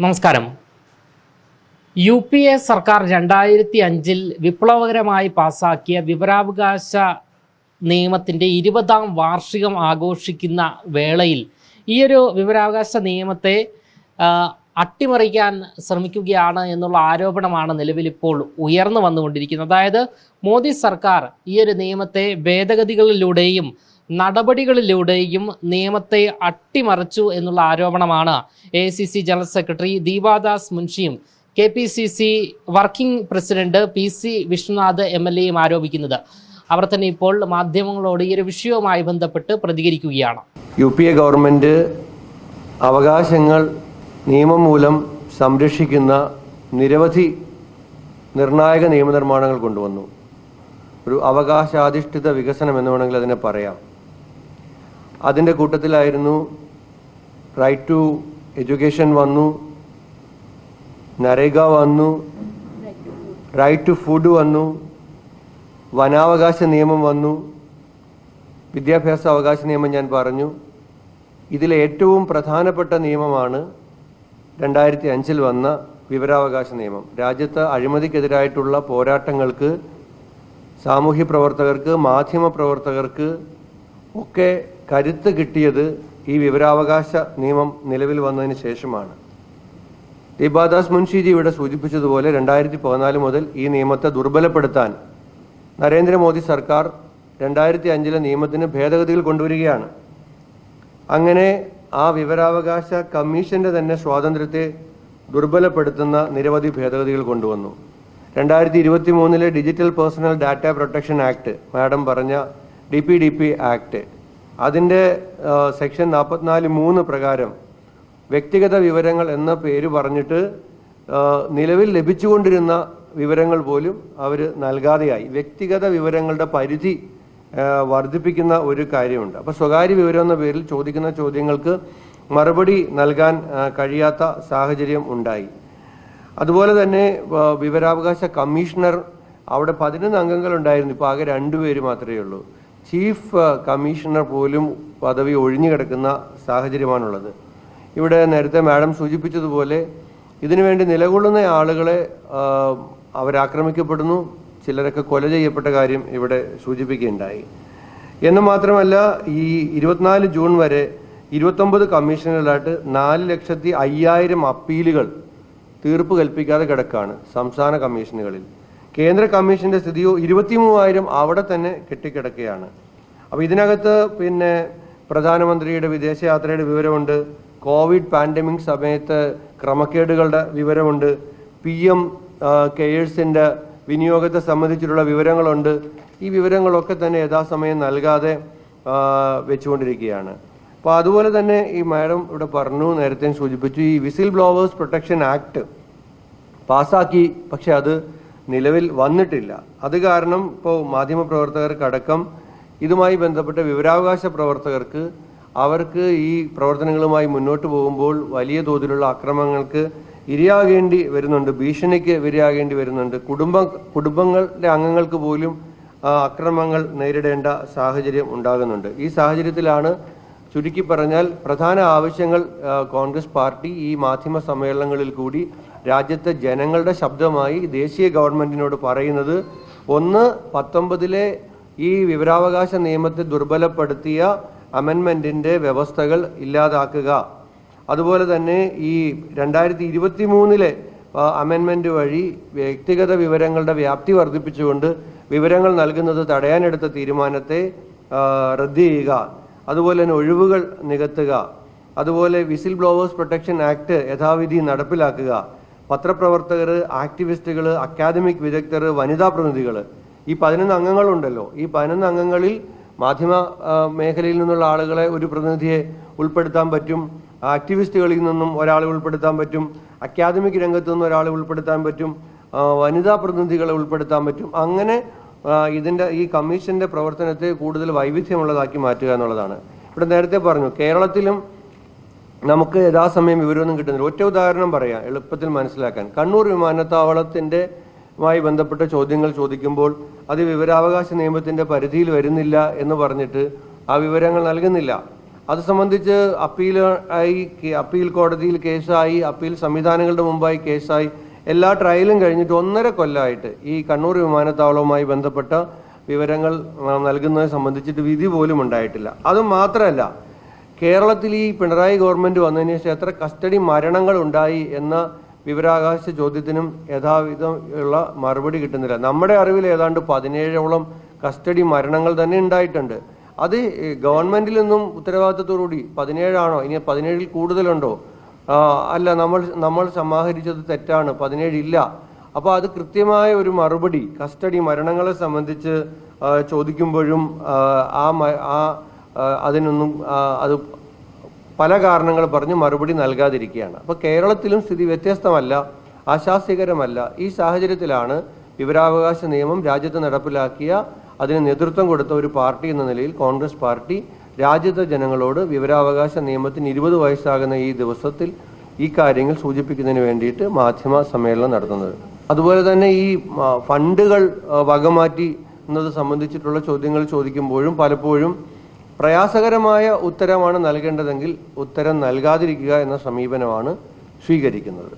നമസ്കാരം. U P A സർക്കാർ രണ്ടായിരത്തി അഞ്ചിൽ വിപ്ലവകരമായി പാസാക്കിയ വിവരാവകാശ നിയമത്തിന്റെ ഇരുപതാം വാർഷികം ആഘോഷിക്കുന്ന വേളയിൽ ഈയൊരു വിവരാവകാശ നിയമത്തെ അട്ടിമറിക്കാൻ ശ്രമിക്കുകയാണ് എന്നുള്ള ആരോപണമാണ് നിലവിലിപ്പോൾ ഉയർന്നു വന്നുകൊണ്ടിരിക്കുന്നത്. അതായത് മോദി സർക്കാർ ഈ ഒരു നിയമത്തെ ഭേദഗതികളിലൂടെയും നടപടികളിലൂടെയും നിയമത്തെ അട്ടിമറിച്ചു എന്നുള്ള ആരോപണമാണ് A general secretary Deepa Das മുൻഷിയും K P C C working president P C Vishwanath M L എയും ആരോപിക്കുന്നത്. അവർ തന്നെ ഇപ്പോൾ മാധ്യമങ്ങളോട് ഈ ഒരു വിഷയവുമായി ബന്ധപ്പെട്ട് പ്രതികരിക്കുകയാണ്. യു പി എ ഗവൺമെന്റ് അവകാശങ്ങൾ നിയമം മൂലം സംരക്ഷിക്കുന്ന നിരവധി നിർണായക നിയമനിർമ്മാണങ്ങൾ കൊണ്ടുവന്നു. ഒരു അവകാശാധിഷ്ഠിത വികസനം എന്ന് വേണമെങ്കിൽ അതിനെ പറയാം. അതിന്റെ കൂട്ടത്തിലായിരുന്നു റൈറ്റ് ടു എഡ്യൂക്കേഷൻ വന്നു നരേഗ വന്നു റൈറ്റ് ടു ഫുഡ് വന്നു വനാവകാശ നിയമം വന്നു വിദ്യാഭ്യാസ അവകാശ നിയമം ഞാൻ പറഞ്ഞു. ഇതിലെ ഏറ്റവും പ്രധാനപ്പെട്ട നിയമമാണ് രണ്ടായിരത്തി അഞ്ചിൽ വന്ന വിവരാവകാശ നിയമം. രാജ്യത്ത് അഴിമതിക്കെതിരായിട്ടുള്ള പോരാട്ടങ്ങൾക്ക് സാമൂഹ്യ പ്രവർത്തകർക്ക് മാധ്യമ പ്രവർത്തകർക്ക് ഒക്കെ കരുത്ത് കിട്ടിയത് ഈ വിവരാവകാശ നിയമം നിലവിൽ വന്നതിന് ശേഷമാണ്. ദീപാദാസ് മുൻഷിജി ഇവിടെ സൂചിപ്പിച്ചതുപോലെ രണ്ടായിരത്തി പതിനാല് മുതൽ ഈ നിയമത്തെ ദുർബലപ്പെടുത്താൻ നരേന്ദ്രമോദി സർക്കാർ രണ്ടായിരത്തി അഞ്ചിലെ നിയമത്തിന് ഭേദഗതികൾ കൊണ്ടുവരികയാണ്. അങ്ങനെ ആ വിവരാവകാശ കമ്മീഷന്റെ തന്നെ സ്വാതന്ത്ര്യത്തെ ദുർബലപ്പെടുത്തുന്ന നിരവധി ഭേദഗതികൾ കൊണ്ടുവന്നു. രണ്ടായിരത്തി ഇരുപത്തി മൂന്നിലെ digital personal data protection act madam പറഞ്ഞ D P D P act അതിന്റെ സെക്ഷൻ നാൽപ്പത്തിനാല് മൂന്ന് പ്രകാരം വ്യക്തിഗത വിവരങ്ങൾ എന്ന പേര് പറഞ്ഞിട്ട് നിലവിൽ ലഭിച്ചുകൊണ്ടിരുന്ന വിവരങ്ങൾ പോലും അവർ നൽകാതെയായി. വ്യക്തിഗത വിവരങ്ങളുടെ പരിധി വർദ്ധിപ്പിക്കുന്ന ഒരു കാര്യമുണ്ട്. അപ്പോൾ സ്വകാര്യ വിവരം എന്ന പേരിൽ ചോദിക്കുന്ന ചോദ്യങ്ങൾക്ക് മറുപടി നൽകാൻ കഴിയാത്ത സാഹചര്യം ഉണ്ടായി. അതുപോലെ തന്നെ വിവരാവകാശ കമ്മീഷണർ അവിടെ പതിനൊന്ന് അംഗങ്ങൾ ഉണ്ടായിരുന്നു. ഇപ്പോൾ ആകെ രണ്ടുപേര് മാത്രമേ ഉള്ളൂ. ചീഫ് കമ്മീഷണർ പോലും പദവി ഒഴിഞ്ഞു കിടക്കുന്ന സാഹചര്യമാണുള്ളത്. ഇവിടെ നേരത്തെ മാഡം സൂചിപ്പിച്ചതുപോലെ ഇതിനുവേണ്ടി നിലകൊള്ളുന്ന ആളുകളെ അവരാക്രമിക്കപ്പെടുന്നു. ചിലരൊക്കെ കൊല ചെയ്യപ്പെട്ട കാര്യം ഇവിടെ സൂചിപ്പിക്കുകയുണ്ടായി. എന്ന് മാത്രമല്ല ഈ ഇരുപത്തിനാല് ജൂൺ വരെ ഇരുപത്തൊമ്പത് കമ്മീഷനുകളായിട്ട് നാല് ലക്ഷത്തി അയ്യായിരം അപ്പീലുകൾ തീർപ്പ് കൽപ്പിക്കാതെ കിടക്കാണ് സംസ്ഥാന കമ്മീഷനുകളിൽ. കേന്ദ്ര കമ്മീഷന്റെ സ്ഥിതിയോ ഇരുപത്തി മൂവായിരം അവിടെ തന്നെ കെട്ടിക്കിടക്കുകയാണ്. അപ്പോൾ ഇതിനകത്ത് പിന്നെ പ്രധാനമന്ത്രിയുടെ വിദേശയാത്രയുടെ വിവരമുണ്ട്. കോവിഡ് പാൻഡമിക് സമയത്ത് ക്രമക്കേടുകളുടെ വിവരമുണ്ട്. പി എം കെയേഴ്സിന്റെ വിനിയോഗത്തെ സംബന്ധിച്ചിട്ടുള്ള വിവരങ്ങളുണ്ട്. ഈ വിവരങ്ങളൊക്കെ തന്നെ യഥാസമയം നൽകാതെ വെച്ചുകൊണ്ടിരിക്കുകയാണ്. അപ്പോൾ അതുപോലെ തന്നെ ഈ മാഡം ഇവിടെ പറഞ്ഞു നേരത്തെ സൂചിപ്പിച്ചു ഈ വിസിൽ ബ്ലോവേഴ്സ് പ്രൊട്ടക്ഷൻ ആക്ട് പാസ്സാക്കി പക്ഷെ അത് നിലവിൽ വന്നിട്ടില്ല. അത് കാരണം ഇപ്പോൾ മാധ്യമപ്രവർത്തകർക്കടക്കം ഇതുമായി ബന്ധപ്പെട്ട വിവരാവകാശ പ്രവർത്തകർക്ക് അവർക്ക് ഈ പ്രവർത്തനങ്ങളുമായി മുന്നോട്ട് പോകുമ്പോൾ വലിയ തോതിലുള്ള അക്രമങ്ങൾക്ക് ഇരയാകേണ്ടി വരുന്നുണ്ട് ഭീഷണിക്ക് ഇരയാകേണ്ടി വരുന്നുണ്ട്. കുടുംബ കുടുംബങ്ങളുടെ അംഗങ്ങൾക്ക് പോലും അക്രമങ്ങൾ നേരിടേണ്ട സാഹചര്യം ഉണ്ടാകുന്നുണ്ട്. ഈ സാഹചര്യത്തിലാണ് ചുരുക്കി പറഞ്ഞാൽ പ്രധാന ആവശ്യങ്ങൾ കോൺഗ്രസ് പാർട്ടി ഈ മാധ്യമ സമ്മേളനങ്ങളിൽ കൂടി രാജ്യത്തെ ജനങ്ങളുടെ ശബ്ദമായി ദേശീയ ഗവൺമെന്റിനോട് പറയുന്നത് ഒന്ന് പത്തൊമ്പതിലെ ഈ വിവരാവകാശ നിയമത്തെ ദുർബലപ്പെടുത്തിയ അമെൻമെന്റിന്റെ വ്യവസ്ഥകൾ ഇല്ലാതാക്കുക. അതുപോലെ തന്നെ ഈ രണ്ടായിരത്തി ഇരുപത്തി മൂന്നിലെ അമെൻമെന്റ് വഴി വ്യക്തിഗത വിവരങ്ങളുടെ വ്യാപ്തി വർദ്ധിപ്പിച്ചുകൊണ്ട് വിവരങ്ങൾ നൽകുന്നത് തടയാനെടുത്ത തീരുമാനത്തെ റദ്ദ് ചെയ്യുക. അതുപോലെ തന്നെ ഒഴിവുകൾ നികത്തുക. അതുപോലെ വിസിൽ ബ്ലോവേഴ്സ് പ്രൊട്ടക്ഷൻ ആക്ട് യഥാവിധി നടപ്പിലാക്കുക. പത്രപ്രവർത്തകർ ആക്ടിവിസ്റ്റുകൾ അക്കാദമിക് വിദഗ്ധർ വനിതാ പ്രതിനിധികൾ ഈ പതിനൊന്ന് അംഗങ്ങളുണ്ടല്ലോ. ഈ പതിനൊന്ന് അംഗങ്ങളിൽ മാധ്യമ മേഖലയിൽ നിന്നുള്ള ആളുകളെ ഒരു പ്രതിനിധിയെ ഉൾപ്പെടുത്താൻ പറ്റും. ആക്ടിവിസ്റ്റുകളിൽ നിന്നും ഒരാളെ ഉൾപ്പെടുത്താൻ പറ്റും. അക്കാദമിക് രംഗത്തു നിന്നും ഒരാളെ ഉൾപ്പെടുത്താൻ പറ്റും. വനിതാ പ്രതിനിധികളെ ഉൾപ്പെടുത്താൻ പറ്റും. അങ്ങനെ ഇതിന്റെ ഈ കമ്മീഷന്റെ പ്രവർത്തനത്തെ കൂടുതൽ വൈവിധ്യമുള്ളതാക്കി മാറ്റുക എന്നുള്ളതാണ്. ഇവിടെ നേരത്തെ പറഞ്ഞു കേരളത്തിലും നമുക്ക് യഥാസമയം വിവരമൊന്നും കിട്ടുന്നില്ല. ഒറ്റ ഉദാഹരണം പറയാം എളുപ്പത്തിൽ മനസ്സിലാക്കാൻ. കണ്ണൂർ വിമാനത്താവളത്തിന്റെ മായി ബന്ധപ്പെട്ട ചോദ്യങ്ങൾ ചോദിക്കുമ്പോൾ അത് വിവരാവകാശ നിയമത്തിന്റെ പരിധിയിൽ വരുന്നില്ല എന്ന് പറഞ്ഞിട്ട് ആ വിവരങ്ങൾ നൽകുന്നില്ല. അത് സംബന്ധിച്ച് അപ്പീൽ ആയി അപ്പീൽ കോടതിയിൽ കേസായി അപ്പീൽ സംവിധാനങ്ങളുടെ മുമ്പായി കേസായി എല്ലാ ട്രയലും കഴിഞ്ഞിട്ട് ഒന്നര കൊല്ലമായിട്ട് ഈ കണ്ണൂർ വിമാനത്താവളവുമായി ബന്ധപ്പെട്ട വിവരങ്ങൾ നൽകുന്നതിനെ സംബന്ധിച്ചിട്ട് വിധി പോലും ഉണ്ടായിട്ടില്ല. അതും മാത്രമല്ല കേരളത്തിൽ ഈ പിണറായി ഗവൺമെന്റ് വന്നതിന് ശേഷം എത്ര കസ്റ്റഡി മരണങ്ങൾ ഉണ്ടായി എന്ന വിവരാകാശ ചോദ്യത്തിനും യഥാവിധം ഉള്ള മറുപടി കിട്ടുന്നില്ല. നമ്മുടെ അറിവിൽ ഏതാണ്ട് പതിനേഴോളം കസ്റ്റഡി മരണങ്ങൾ തന്നെ ഉണ്ടായിട്ടുണ്ട്. അത് ഗവൺമെന്റിൽ നിന്നും ഉത്തരവാദിത്തത്തോടുകൂടി പതിനേഴാണോ? ഇനി പതിനേഴിൽ കൂടുതലുണ്ടോ? അല്ല നമ്മൾ നമ്മൾ സമാഹരിച്ചത് തെറ്റാണ്. പതിനേഴില്ല അപ്പോൾ അത് കൃത്യമായ ഒരു മറുപടി കസ്റ്റഡി മരണങ്ങളെ സംബന്ധിച്ച് ചോദിക്കുമ്പോഴും ആ ആ, അതിനൊന്നും അത് പല കാരണങ്ങൾ പറഞ്ഞ് മറുപടി നൽകാതിരിക്കുകയാണ്. അപ്പോൾ കേരളത്തിലും സ്ഥിതി വ്യത്യസ്തമല്ല ആശാസ്യകരമല്ല ഈ സാഹചര്യത്തിലാണ് വിവരാവകാശ നിയമം രാജ്യത്ത് നടപ്പിലാക്കിയ അതിന് നേതൃത്വം കൊടുത്ത ഒരു പാർട്ടി എന്ന നിലയിൽ കോൺഗ്രസ് പാർട്ടി രാജ്യത്തെ ജനങ്ങളോട് വിവരാവകാശ നിയമത്തിന് ഇരുപത് വയസ്സാകുന്ന ഈ ദിവസത്തിൽ ഈ കാര്യങ്ങൾ സൂചിപ്പിക്കുന്നതിന് വേണ്ടിയിട്ട് മാധ്യമ സമ്മേളനം നടത്തുന്നത്. അതുപോലെ തന്നെ ഈ ഫണ്ടുകൾ വകമാറ്റി എന്നത് സംബന്ധിച്ചിട്ടുള്ള ചോദ്യങ്ങൾ ചോദിക്കുമ്പോഴും പലപ്പോഴും പ്രയാസകരമായ ഉത്തരമാണ് നൽകേണ്ടതെങ്കിൽ ഉത്തരം നൽകാതിരിക്കുക എന്ന സമീപനമാണ് സ്വീകരിക്കുന്നത്.